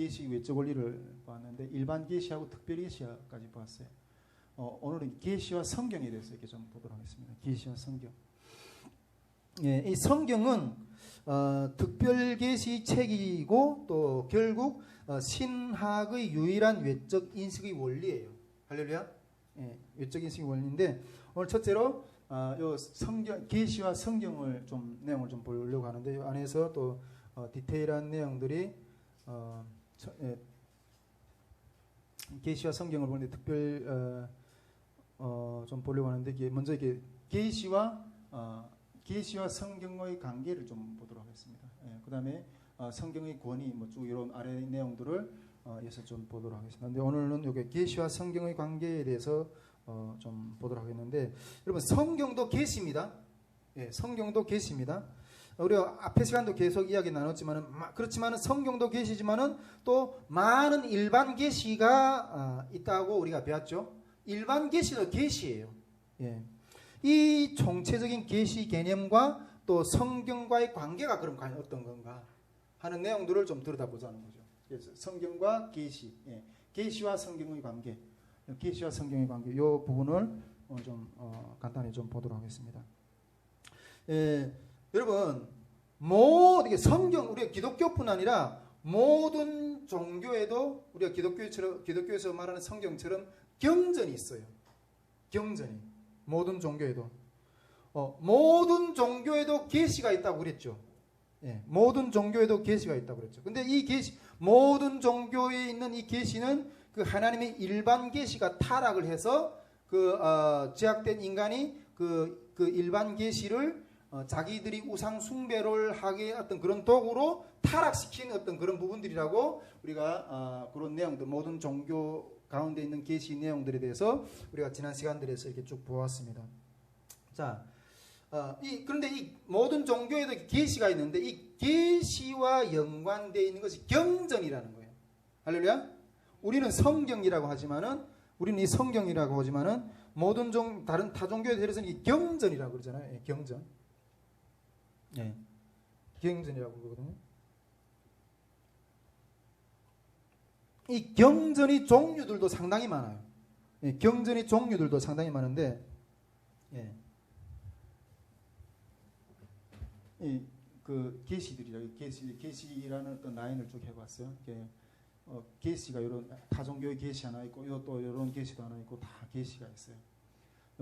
계시 외적 원리를 봤는데 일반 계시하고 특별 계시까지 봤어요. 어, 오늘은 계시와 성경에 대해서 이렇게 좀 보도록 하겠습니다. 계시와 성경. 예, 이 성경은 어, 특별 계시 책이고 또 결국 어, 신학의 유일한 외적 인식의 원리예요. 할렐루야. 예, 외적 인식의 원리인데 오늘 첫째로 어, 요 성경 계시와 성경을 좀 내용을 좀 보려고 하는데 요 안에서 또 어, 디테일한 내용들이 어, 저, 예, 계시와 성경을 보는데 특별 어, 어, 좀 보려고 하는데 이게 먼저 이게 계시와 어, 계시와 성경의 관계를 좀 보도록 하겠습니다. 예, 그다음에 어, 성경의 권위 뭐쭉 이런 아래 내용들을 어, 이어서 좀 보도록 하겠습니다. 근데 오늘은 이게 계시와 성경의 관계에 대해서 어, 좀 보도록 하겠는데 여러분 성경도 계시입니다. 예, 성경도 계시입니다. 우리가 앞에 시간도 계속 이야기 나눴지만은 그렇지만은 성경도 계시지만은 또 많은 일반 계시가 어, 있다고 우리가 배웠죠. 일반 계시도 계시예요. 예. 이 총체적인 계시 개념과 또 성경과의 관계가 그럼 과연 어떤 건가 하는 내용들을 좀 들여다보자는 거죠. 그래서 성경과 계시, 예. 계시와 성경의 관계, 계시와 성경의 관계 이 부분을 어, 좀 어, 간단히 좀 보도록 하겠습니다. 예, 여러분 모 이게 성경 우리가 기독교뿐 아니라 모든 종교에도 우리가 기독교처럼 기독교에서 말하는 성경처럼 경전이 있어요. 경전이 모든 종교에도 어, 모든 종교에도 계시가 있다고 그랬죠. 예, 모든 종교에도 계시가 있다고 그랬죠. 근데 이 계시 모든 종교에 있는 이 계시는 그 하나님의 일반 계시가 타락을 해서 그 어, 제약된 인간이 그, 그 일반 계시를 어, 자기들이 우상 숭배를 하게 어떤 그런 도구로 타락시킨 어떤 그런 부분들이라고 우리가 어, 그런 내용들 모든 종교 가운데 있는 계시 내용들에 대해서 우리가 지난 시간들에서 이렇게 쭉 보았습니다. 자, 어, 이, 그런데 이 모든 종교에도 계시가 있는데 이 계시와 연관되어 있는 것이 경전이라는 거예요. 할렐루야. 우리는 성경이라고 하지만은 우리는 이 성경이라고 하지만은 모든 종 다른 타 종교에 대해서는 이 경전이라고 그러잖아요. 예, 경전. 예. 경전이라고 그러거든요. 이 경전의 종류들도 상당히 많아요. 예, 경전의 종류들도 상당히 많은데, 예. 이 그 계시들이라 계시 계시라는 어떤 라인을 쭉 해봤어요. 어, 계시가 이런 타종교의 계시 하나 있고 또 이런 계시도 하나 있고 다 계시가 있어요.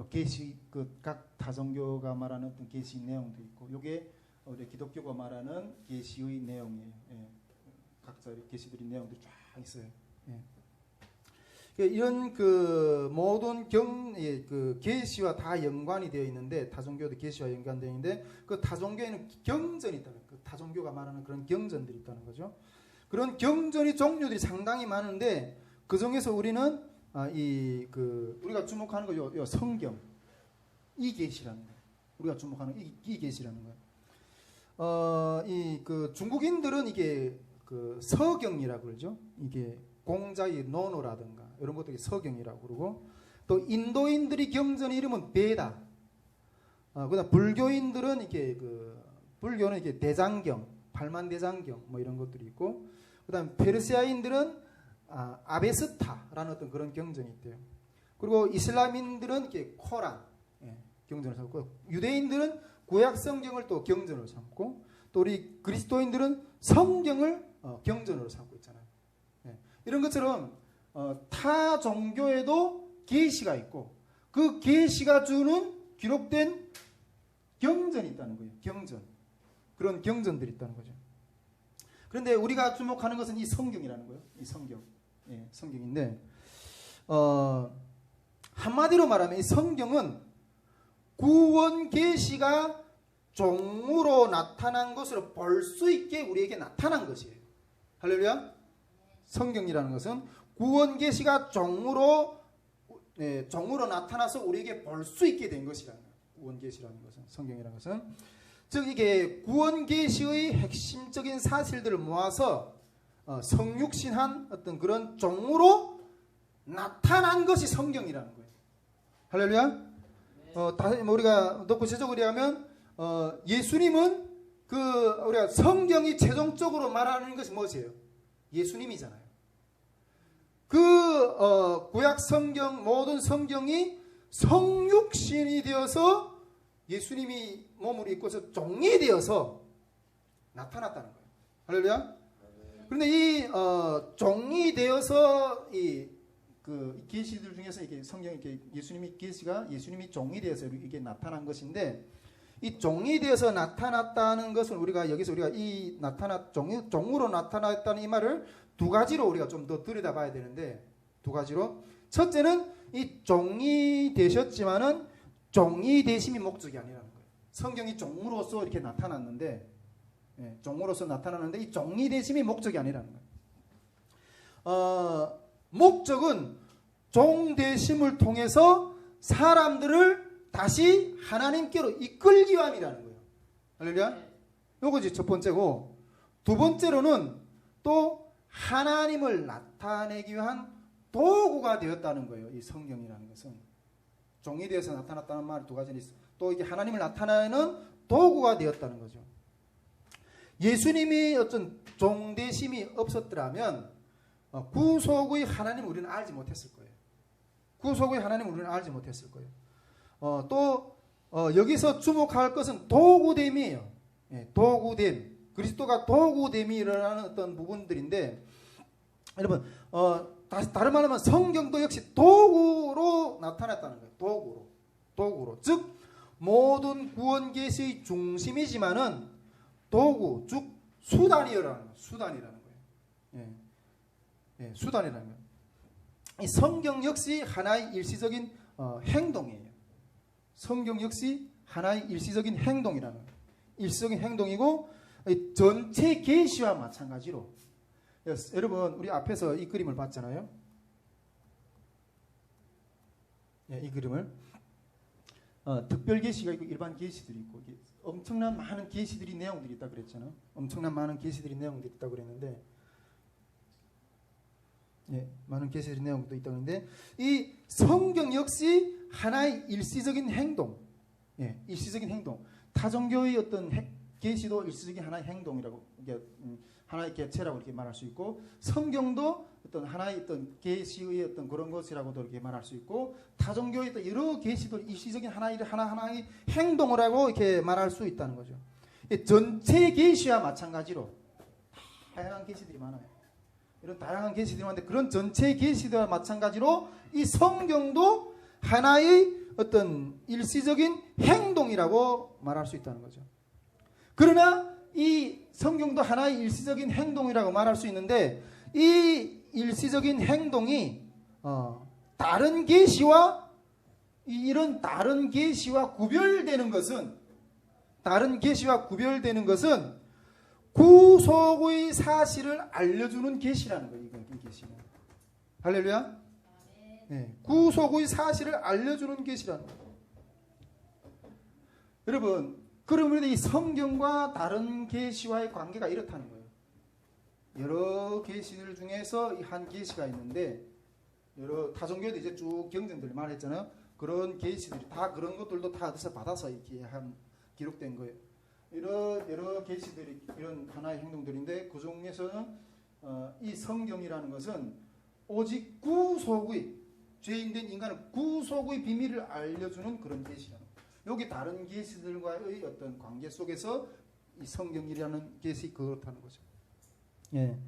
계시 그각 타종교가 말하는 어떤 계시 내용도 있고 이게 우리 기독교가 말하는 계시의 내용이에요. 예. 각자 계시들이 내용들이 쫙 있어요. 예. 그러니까 이런 그 모든 경, 예, 그 계시와 다 연관이 되어 있는데 타종교도 계시와 연관되어 있는데 그 타종교에는 경전이 있다는 그 타종교가 말하는 그런 경전들이 있다는 거죠. 그런 경전의 종류들이 상당히 많은데 그 중에서 우리는 아, 이그 우리가 주목하는 거 요, 요 성경 이 계시라는 거 우리가 주목하는 이, 이 계시라는 거예요. 어, 이 그 중국인들은 이게 그 서경이라고 그러죠. 이게 공자의 논어라든가 이런 것들이 서경이라고 그러고 또 인도인들이 경전의 이름은 베다. 어, 그다음 불교인들은 이게 그 불교는 이게 대장경, 팔만대장경 뭐 이런 것들이 있고 그다음 페르시아인들은 아, 아베스타라는 어떤 그런 경전이 있대요. 그리고 이슬람인들은 이렇게 코란 예, 경전을 삼고 유대인들은 구약 성경을 또 경전으로 삼고 또 우리 그리스도인들은 성경을 어, 경전으로 삼고 있잖아요. 예. 이런 것처럼 어, 타 종교에도 계시가 있고 그 계시가 주는 기록된 경전이 있다는 거예요. 경전 그런 경전들이 있다는 거죠. 그런데 우리가 주목하는 것은 이 성경이라는 거예요. 이 성경, 예, 성경인데 어, 한마디로 말하면 이 성경은 구원 계시가 종으로 나타난 것으로 볼 수 있게 우리에게 나타난 것이에요. 할렐루야. 성경이라는 것은 구원 계시가 종으로 네, 종으로 나타나서 우리에게 볼 수 있게 된 것이라는 거예요. 구원 계시라는 것은 성경이라는 것은 즉 이게 구원 계시의 핵심적인 사실들을 모아서 어, 성육신한 어떤 그런 종으로 나타난 것이 성경이라는 거예요. 할렐루야. 어, 다, 뭐 우리가 더 구체적으로 하면 어, 예수님은 그 우리가 성경이 최종적으로 말하는 것이 무엇이에요? 예수님이잖아요. 그 어, 구약 성경 모든 성경이 성육신이 되어서 예수님이 몸을 입고서 종이 되어서 나타났다는 거예요. 할렐루야. 그런데 이 어, 종이 되어서 이 그 계시들 중에서 이게 성경 이렇게 예수님이 계시가 예수님이 종이 되어서 이게 나타난 것인데 이 종이 되어서 나타났다는 것을 우리가 여기서 우리가 이 나타나 종, 종으로 나타났다는 이 말을 두 가지로 우리가 좀 더 들여다봐야 되는데 두 가지로 첫째는 이 종이 되셨지만은 종이 되심이 목적이 아니라는 거예요. 성경이 종으로서 이렇게 나타났는데 예, 종으로서 나타나는데 이 종이 되심이 목적이 아니라는 거예요. 어, 목적은 종 되심을 통해서 사람들을 다시 하나님께로 이끌기 위함이라는 거예요. 할렐루야. 요거지 첫 번째고 두 번째로는 또 하나님을 나타내기 위한 도구가 되었다는 거예요. 이 성경이라는 것은 종이 되어서 나타났다는 말 두 가지는 있어. 또 이게 하나님을 나타내는 도구가 되었다는 거죠. 예수님이 어떤 종대심이 없었더라면 어, 구속의 하나님 우리는 알지 못했을 거예요. 구속의 하나님 우리는 알지 못했을 거예요. 어, 또 어, 여기서 주목할 것은 도구됨이에요. 예, 도구됨. 그리스도가 도구됨이 일어나는 어떤 부분들인데 여러분 어, 다시 다른 말로 하면 성경도 역시 도구로 나타났다는 거예요. 도구로. 도구로. 즉 모든 구원 계시의 중심이지만은 도구, 즉 수단이라는. 수단이라는. 예, 수단이라는 거예요. 이 성경 역시 하나의 일시적인 어, 행동이에요. 성경 역시 하나의 일시적인 행동이라는. 일시적인 행동이고 전체 계시와 마찬가지로 여러분 우리 앞에서 이 그림을 봤잖아요. 예, 이 그림을 어, 특별 계시가 있고 일반 계시들이 있고 엄청난 많은 계시들이 내용들이 있다 그랬잖아요. 엄청난 많은 계시들이 내용들이 있다 그랬는데 예, 많은 계시들이 내용도 있다 그랬는데 이 성경 역시 하나의 일시적인 행동, 예, 일시적인 행동. 타종교의 어떤 계시도 일시적인 하나의 행동이라고 이게 음, 하나의 개체라고 이렇게 말할 수 있고 성경도 어떤 하나의 어떤 계시의 어떤 그런 것이라고도 이렇게 말할 수 있고 타종교의 또 여러 계시도 일시적인 하나의 하나 하나의 행동을 하고 이렇게 말할 수 있다는 거죠. 전체 계시와 마찬가지로 다양한 계시들이 많아요. 이런 다양한 계시들이 많은데 그런 전체 계시들과 마찬가지로 이 성경도 하나의 어떤 일시적인 행동이라고 말할 수 있다는 거죠. 그러나 이 성경도 하나의 일시적인 행동이라고 말할 수 있는데 이 일시적인 행동이 어, 다른 계시와 이런 다른 계시와 구별되는 것은 다른 계시와 구별되는 것은 구속의 사실을 알려주는 계시라는 거예요. 이 계시는 할렐루야. 네, 구속의 사실을 알려주는 계시라는 거예요. 여러분, 그러면 이 성경과 다른 계시와의 관계가 이렇다는 거예요. 여러 계시들 중에서 한 계시가 있는데 여러 타종교도 이제 쭉 경전들 말했잖아요. 그런 계시들이 다 그런 것들도 다 어디서 받아서 이렇게 한 기록된 거예요. 이런 여러 계시들이 이런 하나의 행동들인데 그 중에서는 어, 이 성경이라는 것은 오직 구속의 죄인된 인간을 구속의 비밀을 알려주는 그런 계시라는 여기 다른 계시들과의 어떤 관계 속에서 이 성경이라는 계시 그렇다는 거죠. 예.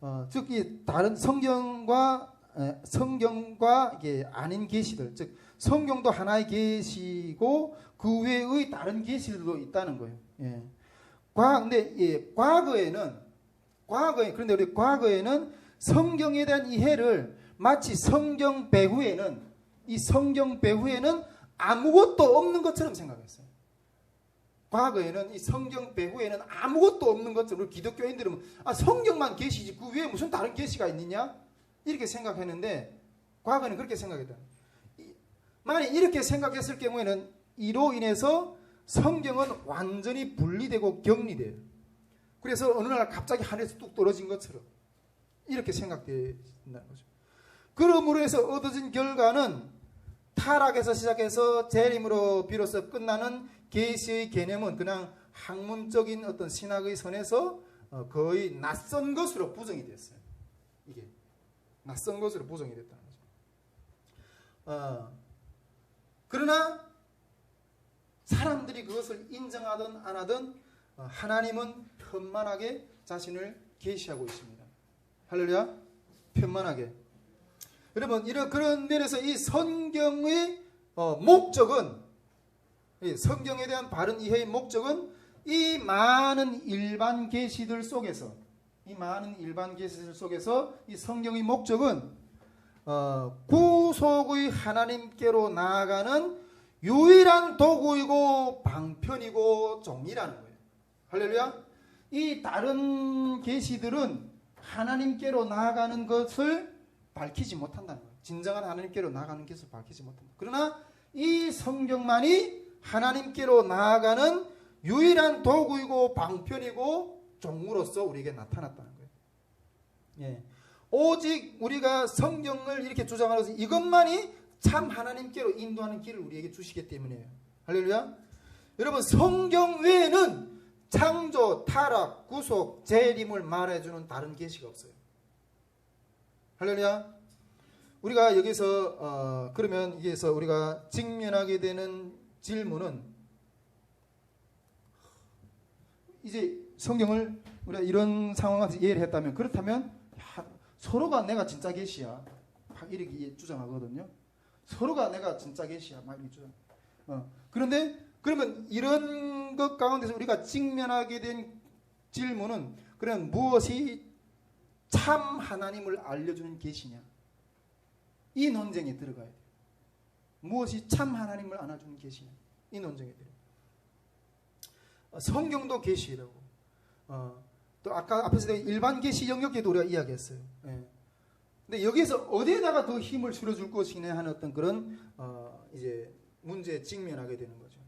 어, 즉, 이 다른 성경과, 에, 성경과 이게 아닌 계시들, 즉, 성경도 하나의 계시고 그 외의 다른 계시들도 있다는 거예요. 예. 과, 근데, 예, 과거에는, 과거에, 그런데 우리 과거에는 성경에 대한 이해를 마치 성경 배후에는, 이 성경 배후에는 아무것도 없는 것처럼 생각했어요. 과거에는 이 성경 배후에는 아무것도 없는 것처럼 기독교인들은 아 성경만 계시지 그 위에 무슨 다른 계시가 있느냐 이렇게 생각했는데 과거에는 그렇게 생각했다. 만약 이렇게 생각했을 경우에는 이로 인해서 성경은 완전히 분리되고 격리돼요. 그래서 어느 날 갑자기 하늘에서 뚝 떨어진 것처럼 이렇게 생각된다는 거죠. 그러므로 해서 얻어진 결과는 타락에서 시작해서 재림으로 비로소 끝나는 계시의 개념은 그냥 학문적인 어떤 신학의 선에서 어, 거의 낯선 것으로 부정이 됐어요. 낯선 것으로 부정이 됐다는 거죠. 어, 그러나 사람들이 그것을 인정하든 안 하든 어, 하나님은 편만하게 자신을 계시하고 있습니다. 할렐루야. 편만하게. 여러분 이런 그런 면에서 이 성경의 어, 목적은 이 성경에 대한 바른 이해의 목적은 이 많은 일반 계시들 속에서 이 많은 일반 계시들 속에서 이 성경의 목적은 어, 구속의 하나님께로 나아가는 유일한 도구이고 방편이고 종이라는 거예요. 할렐루야. 이 다른 계시들은 하나님께로 나아가는 것을 밝히지 못한다는 거예요. 진정한 하나님께로 나아가는 것을 밝히지 못한다. 그러나 이 성경만이 하나님께로 나아가는 유일한 도구이고 방편이고 종으로서 우리에게 나타났다는 거예요. 예. 오직 우리가 성경을 이렇게 주장하면서 이것만이 참 하나님께로 인도하는 길을 우리에게 주시기 때문이에요. 할렐루야. 여러분 성경 외에는 창조, 타락, 구속, 재림을 말해주는 다른 계시가 없어요. 할렐루야. 우리가 여기서 어, 그러면 여기서 우리가 직면하게 되는 질문은 이제 성경을 우리가 이런 상황에서 이해를 했다면 그렇다면 야, 서로가 내가 진짜 계시야 막 이렇게 주장하거든요. 서로가 내가 진짜 계시야 막 이렇게 주장. 어. 그런데 그러면 이런 것 가운데서 우리가 직면하게 된 질문은 그러면 무엇이 참 하나님을 알려주는 계시냐? 이 논쟁에 들어가야 돼요. 무엇이 참 하나님을 안아주는 계시냐? 이 논쟁에 들어요. 어, 성경도 계시라고. 어, 또 아까 앞에서 일반 계시 영역에도 우리가 이야기했어요. 예. 근데 여기서 어디에다가 더 힘을 실어줄 것이냐 하는 어떤 그런 어, 이제 문제에 직면하게 되는 거죠.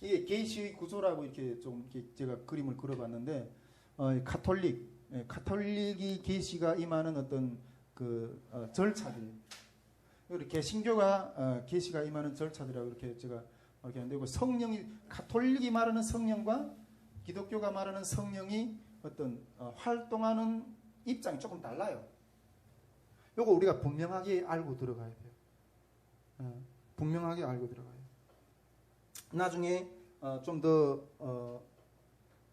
이게 계시 구조라고 이렇게 좀 이렇게 제가 그림을 그려봤는데 어, 이 카톨릭 예, 카톨릭이 계시가 임하는 어떤 그 어, 절차들 그리고 개신교가 어, 계시가 임하는 절차들이라고 이렇게 제가 이렇게 하는데 그 성령이 카톨릭이 말하는 성령과 기독교가 말하는 성령이 어떤 어, 활동하는 입장이 조금 달라요. 요거 우리가 분명하게 알고 들어가야 돼요. 어, 분명하게 알고 들어가야 돼요. 나중에 어, 좀더 어,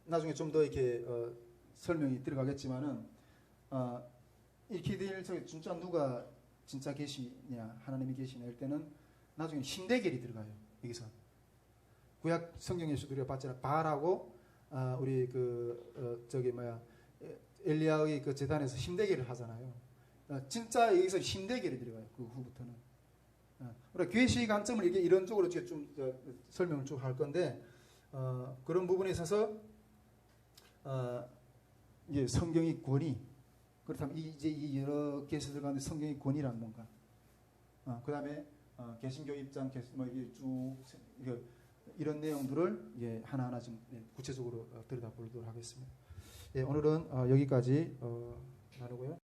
나중에 좀 더 이렇게 어, 설명이 들어가겠지만은 어, 될 적에 진짜 누가 진짜 계시냐 하나님이 계시냐 할 때는 나중에 힘대결이 들어가요 여기서 구약 성경에서도 우리가 봤잖아요. 바알하고 아, 우리 그 어, 저기 뭐야 에, 엘리야의 그 재단에서 힘대결을 하잖아요. 어, 진짜 여기서 힘대결이 들어가요 그 후부터는 어, 우리가 괴시의 관점을 이게 이런 쪽으로 좀 저, 설명을 쭉 할 건데 어, 그런 부분에 있어서 어, 이제 성경의 권위 그렇다면 이- 이제 이 여러 계시들 가운데 성경의 권위란 뭔가 어, 그다음에 어, 개신교 입장 개신 뭐 이게 쭉 세- 이런 내용들을 이제 하나하나 좀 예, 구체적으로 어, 들여다보도록 하겠습니다. 예, 오늘은 어, 여기까지 어, 나누고요.